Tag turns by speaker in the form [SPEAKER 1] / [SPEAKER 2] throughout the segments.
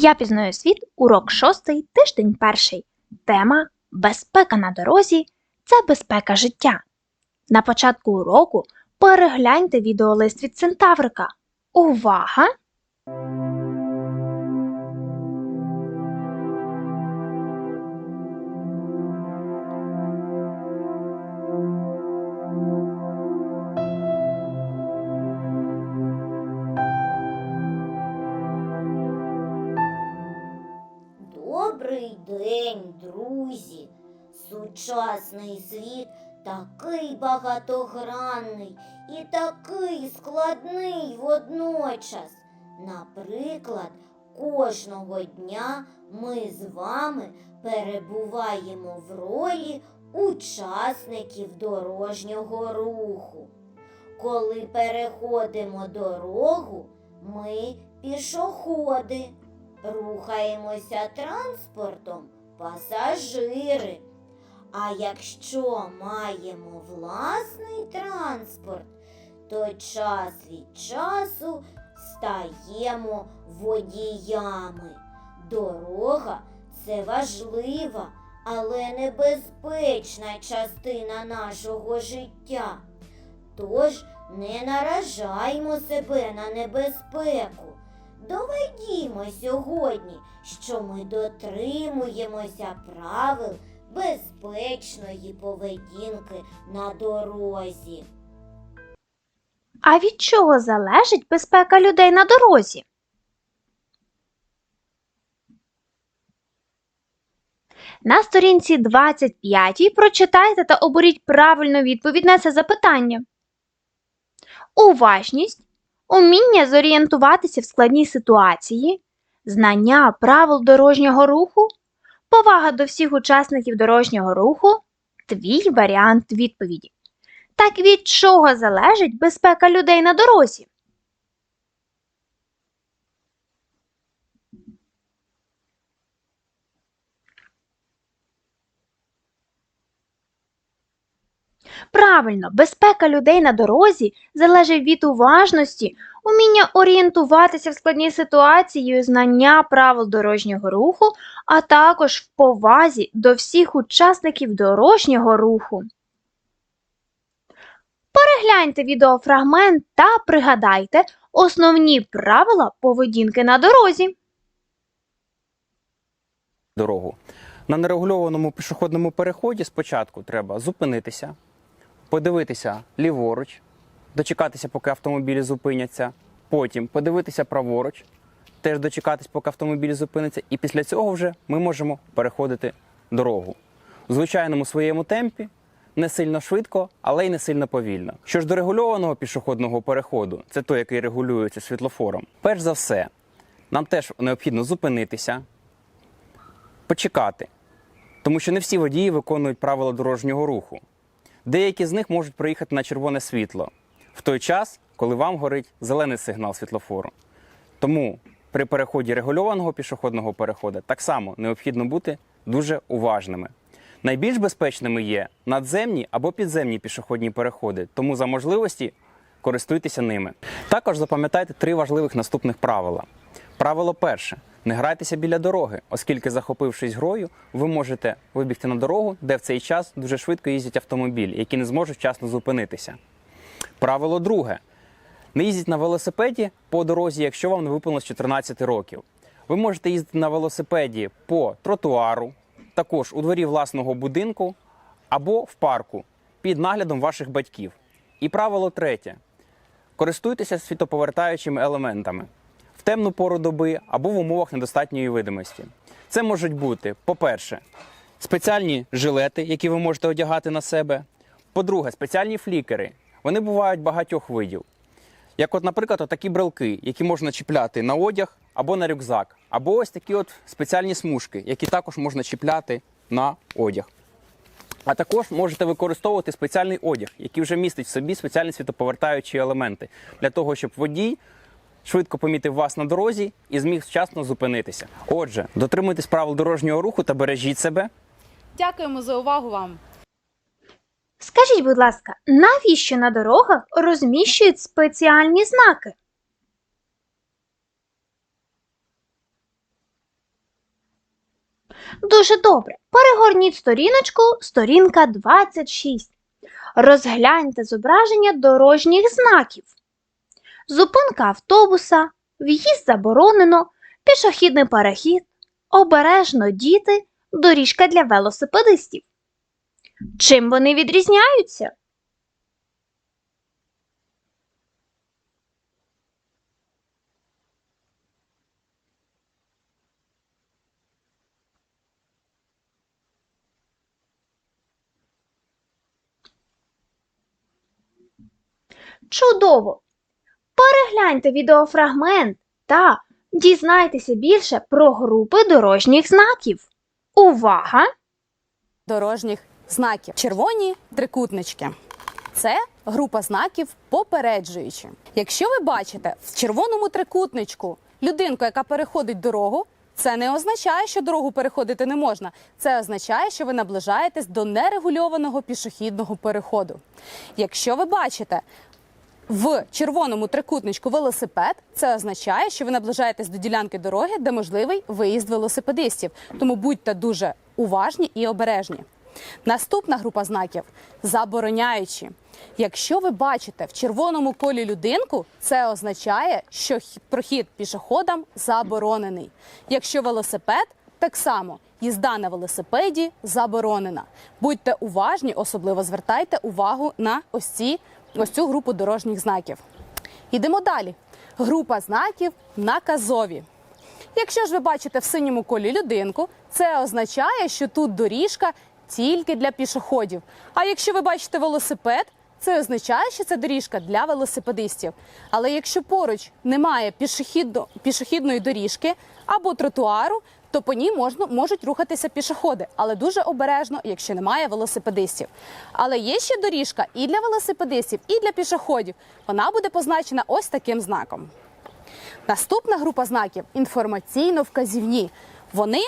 [SPEAKER 1] Я пізнаю світ, урок шостий, тиждень перший. Тема Безпека на дорозі це безпека життя. На початку уроку перегляньте відеолист від Центаврика. Увага!
[SPEAKER 2] Добрий день, друзі! Сучасний світ такий багатогранний і такий складний водночас. Наприклад, кожного дня ми з вами перебуваємо в ролі учасників дорожнього руху. Коли переходимо дорогу, ми пішоходи. Рухаємося транспортом пасажири. А якщо маємо власний транспорт, то час від часу стаємо водіями. Дорога це важлива, але небезпечна частина нашого життя. Тож не наражаймо себе на небезпеку. Доведімо сьогодні, що ми дотримуємося правил безпечної поведінки на дорозі.
[SPEAKER 1] А від чого залежить безпека людей на дорозі? На сторінці 25 прочитайте та оберіть правильну відповідь на це запитання. Уважність, уміння зорієнтуватися в складній ситуації, знання правил дорожнього руху, повага до всіх учасників дорожнього руху твій варіант відповіді. Так від чого залежить безпека людей на дорозі? Правильно, безпека людей на дорозі залежить від уважності, уміння орієнтуватися в складній ситуації, знання правил дорожнього руху, а також в повазі до всіх учасників дорожнього руху. Перегляньте відеофрагмент та пригадайте основні правила поведінки на дорозі.
[SPEAKER 3] дорогу. На нерегульованому пішохідному переході спочатку треба зупинитися, подивитися ліворуч, дочекатися, поки автомобілі зупиняться, потім подивитися праворуч, теж дочекатись, поки автомобіль зупиниться, і після цього вже ми можемо переходити дорогу. У звичайному своєму темпі, не сильно швидко, але й не сильно повільно. Що ж до регульованого пішохідного переходу, це той, який регулюється світлофором. Перш за все, нам теж необхідно зупинитися, почекати, тому що не всі водії виконують правила дорожнього руху. Деякі з них можуть проїхати на червоне світло в той час, коли вам горить зелений сигнал світлофору. Тому при переході регульованого пішохідного переходу так само необхідно бути дуже уважними. Найбільш безпечними є надземні або підземні пішохідні переходи, тому за можливості користуйтеся ними. Також запам'ятайте три важливих наступних правила. Правило перше: не грайтеся біля дороги, оскільки, захопившись грою, ви можете вибігти на дорогу, де в цей час дуже швидко їздять автомобілі, які не зможуть вчасно зупинитися. Правило друге: не їздіть на велосипеді по дорозі, якщо вам не виповнилось 14 років. Ви можете їздити на велосипеді по тротуару, також у дворі власного будинку або в парку під наглядом ваших батьків. І правило третє: користуйтеся світоповертаючими елементами темну пору доби або в умовах недостатньої видимості. Це можуть бути, по-перше, спеціальні жилети, які ви можете одягати на себе. По-друге, спеціальні флікери. Вони бувають багатьох видів. Як, от, наприклад, такі брелки, які можна чіпляти на одяг або на рюкзак, або ось такі от спеціальні смужки, які також можна чіпляти на одяг. А також можете використовувати спеціальний одяг, який вже містить в собі спеціальні світоповертаючі елементи, для того, щоб водій швидко помітив вас на дорозі і зміг вчасно зупинитися. Отже, дотримуйтесь правил дорожнього руху та бережіть себе.
[SPEAKER 4] Дякуємо за увагу вам.
[SPEAKER 1] Скажіть, будь ласка, навіщо на дорогах розміщують спеціальні знаки? Дуже добре. Перегорніть сторіночку, сторінка 26. Розгляньте зображення дорожніх знаків. Зупинка автобуса, в'їзд заборонено, пішохідний перехід, обережно діти, доріжка для велосипедистів. Чим вони відрізняються? Чудово! Перегляньте відеофрагмент та дізнайтеся більше про групи дорожніх знаків. Увага!
[SPEAKER 4] Дорожніх знаків. Червоні трикутнички. Це група знаків попереджуючі. Якщо ви бачите в червоному трикутничку людинку, яка переходить дорогу, це не означає, що дорогу переходити не можна. Це означає, що ви наближаєтесь до нерегульованого пішохідного переходу. Якщо ви бачите в червоному трикутничку велосипед, це означає, що ви наближаєтесь до ділянки дороги, де можливий виїзд велосипедистів. Тому будьте дуже уважні і обережні. Наступна група знаків забороняючі. Якщо ви бачите в червоному колі людинку, це означає, що прохід пішоходам заборонений. Якщо велосипед, так само їзда на велосипеді заборонена. Будьте уважні, особливо звертайте увагу на ось ці ось цю групу дорожніх знаків. Ідемо далі. Група знаків наказові. Якщо ж ви бачите в синьому колі людинку, це означає, що тут доріжка тільки для пішоходів. А якщо ви бачите велосипед, це означає, що це доріжка для велосипедистів. Але якщо поруч немає пішохідно, пішохідної доріжки або тротуару, то по ній можна, можуть рухатися пішоходи, але дуже обережно, якщо немає велосипедистів. Але є ще доріжка і для велосипедистів, і для пішоходів. Вона буде позначена ось таким знаком. Наступна група знаків інформаційно-вказівні. Вони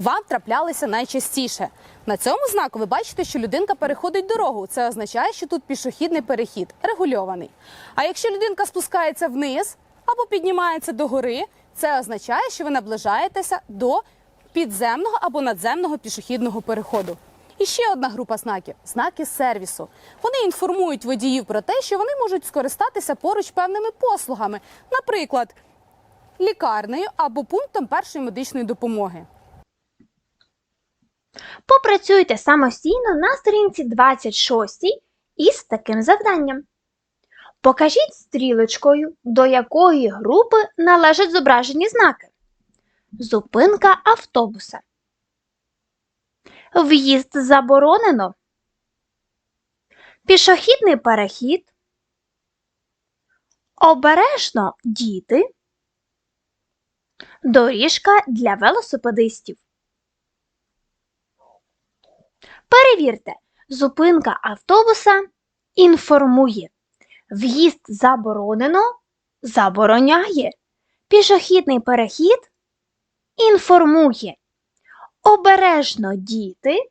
[SPEAKER 4] вам траплялися найчастіше. На цьому знаку ви бачите, що людинка переходить дорогу. Це означає, що тут пішохідний перехід регульований. А якщо людинка спускається вниз або піднімається догори, це означає, що ви наближаєтеся до підземного або надземного пішохідного переходу. І ще одна група знаків знаки сервісу. Вони інформують водіїв про те, що вони можуть скористатися поруч певними послугами, наприклад, лікарнею або пунктом першої медичної допомоги.
[SPEAKER 1] Попрацюйте самостійно на сторінці 26 із таким завданням. Покажіть стрілочкою, до якої групи належать зображені знаки. Зупинка автобуса. В'їзд заборонено. Пішохідний перехід. Обережно діти. Доріжка для велосипедистів. Перевірте, зупинка автобуса інформує. В'їзд заборонено забороняє. Пішохідний перехід інформує. Обережно діти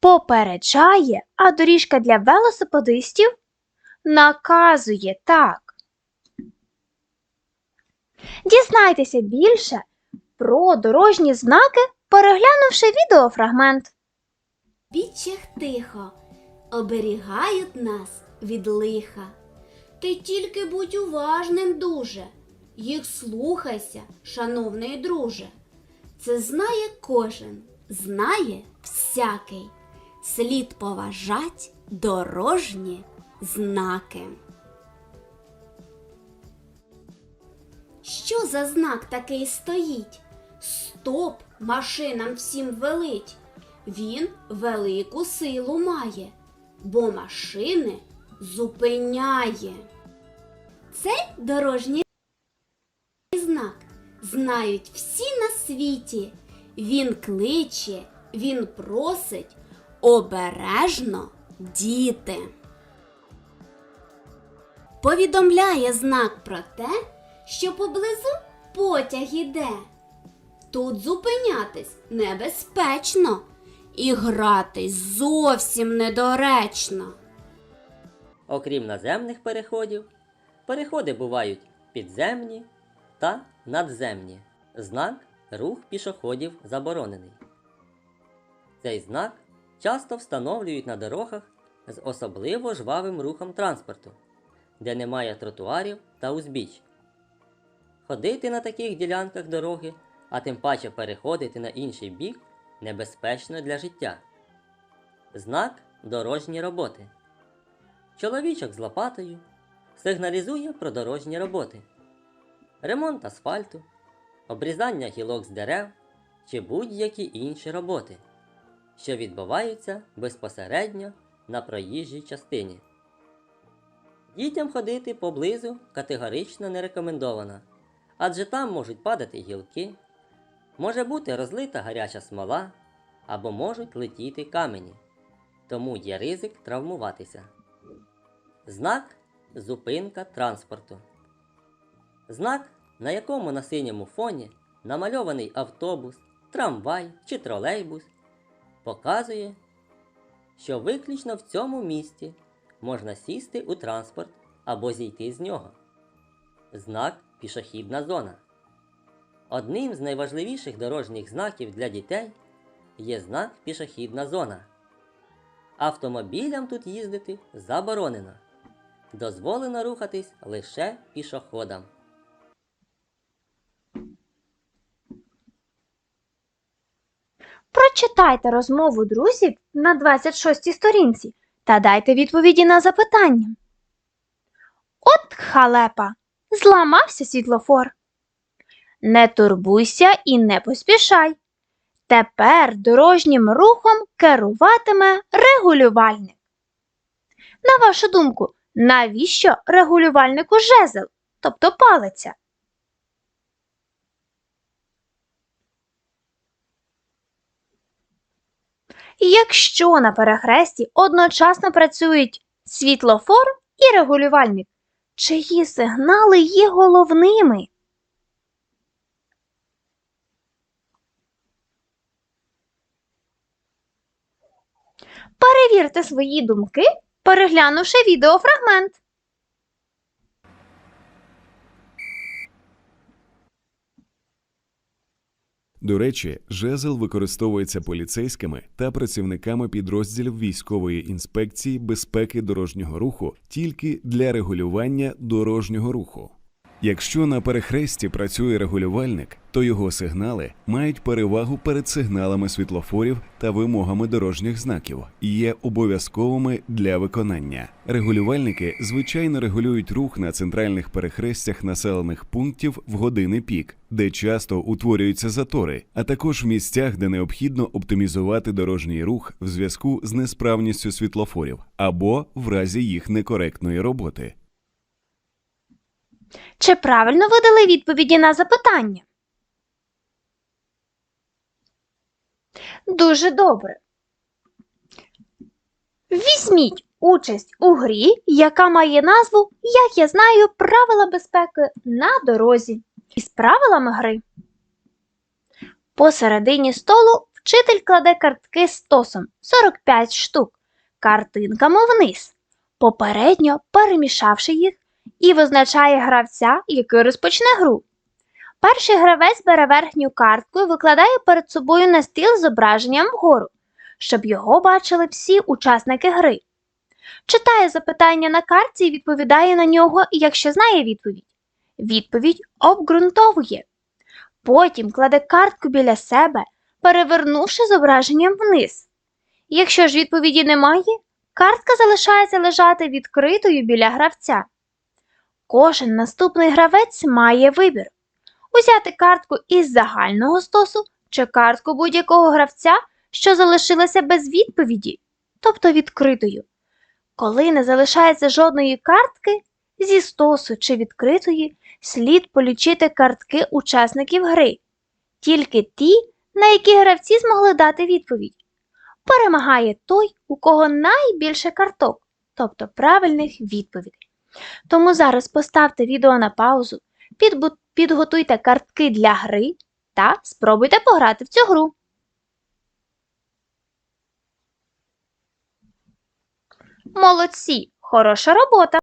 [SPEAKER 1] попереджає, а доріжка для велосипедистів наказує так. Дізнайтеся більше про дорожні знаки, переглянувши відеофрагмент.
[SPEAKER 5] Біччях тихо, оберігають нас від лиха. Ти тільки будь уважним дуже, їх слухайся, шановний друже. Це знає кожен, знає всякий. Слід поважать дорожні знаки. Що за знак такий стоїть? Стоп машинам всім велить. Він велику силу має, бо машини зупиняє. Цей дорожній знак знають всі на світі. Він кличе, він просить обережно діти. Повідомляє знак про те, що поблизу потяг іде. Тут зупинятись небезпечно і гратись зовсім недоречно.
[SPEAKER 6] Окрім наземних переходів, переходи бувають підземні та надземні. Знак рух пішоходів заборонений. Цей знак часто встановлюють на дорогах з особливо жвавим рухом транспорту, де немає тротуарів та узбіч. Ходити на таких ділянках дороги, а тим паче переходити на інший бік, небезпечно для життя. Знак дорожні роботи. Чоловічок з лопатою сигналізує про дорожні роботи, ремонт асфальту, обрізання гілок з дерев чи будь-які інші роботи, що відбуваються безпосередньо на проїжджій частині. Дітям ходити поблизу категорично не рекомендовано, адже там можуть падати гілки, може бути розлита гаряча смола або можуть летіти камені, тому є ризик травмуватися. Знак зупинка транспорту. Знак, на якому на синьому фоні намальований автобус, трамвай чи тролейбус, показує, що виключно в цьому місці можна сісти у транспорт або зійти з нього. Знак пішохідна зона. Одним з найважливіших дорожніх знаків для дітей є знак пішохідна зона. Автомобілям тут їздити заборонено. Дозволено рухатись лише пішоходам.
[SPEAKER 1] Прочитайте розмову друзів на 26 сторінці та дайте відповіді на запитання. От халепа, зламався світлофор. Не турбуйся і не поспішай. Тепер дорожнім рухом керуватиме регулювальник. На вашу думку, навіщо регулювальнику жезл, тобто палиця? Якщо на перехресті одночасно працюють світлофор і регулювальник, чиї сигнали є головними? Перевірте свої думки, переглянувши відеофрагмент.
[SPEAKER 7] До речі, жезл використовується поліцейськими та працівниками підрозділів військової інспекції безпеки дорожнього руху тільки для регулювання дорожнього руху. Якщо на перехресті працює регулювальник, то його сигнали мають перевагу перед сигналами світлофорів та вимогами дорожніх знаків і є обов'язковими для виконання. Регулювальники звичайно регулюють рух на центральних перехрестях населених пунктів в години пік, де часто утворюються затори, а також в місцях, де необхідно оптимізувати дорожній рух в зв'язку з несправністю світлофорів або в разі їх некоректної роботи.
[SPEAKER 1] Чи правильно ви дали відповіді на запитання? Дуже добре. Візьміть участь у грі, яка має назву Як я знаю правила безпеки на дорозі. Із правилами гри. Посередині столу вчитель кладе картки з тосом 45 штук, картинками вниз, попередньо перемішавши їх і визначає гравця, який розпочне гру. Перший гравець бере верхню картку і викладає перед собою на стіл зображенням вгору, щоб його бачили всі учасники гри. Читає запитання на картці і відповідає на нього, якщо знає відповідь. Відповідь обґрунтовує. Потім кладе картку біля себе, перевернувши зображенням вниз. Якщо ж відповіді немає, картка залишається лежати відкритою біля гравця. Кожен наступний гравець має вибір узяти картку із загального стосу чи картку будь-якого гравця, що залишилася без відповіді, тобто відкритою. Коли не залишається жодної картки, зі стосу чи відкритої слід полічити картки учасників гри, тільки ті, на які гравці змогли дати відповідь. Перемагає той, у кого найбільше карток, тобто правильних відповідей. Тому зараз поставте відео на паузу, підготуйте картки для гри та спробуйте пограти в цю гру. Молодці! Хороша робота!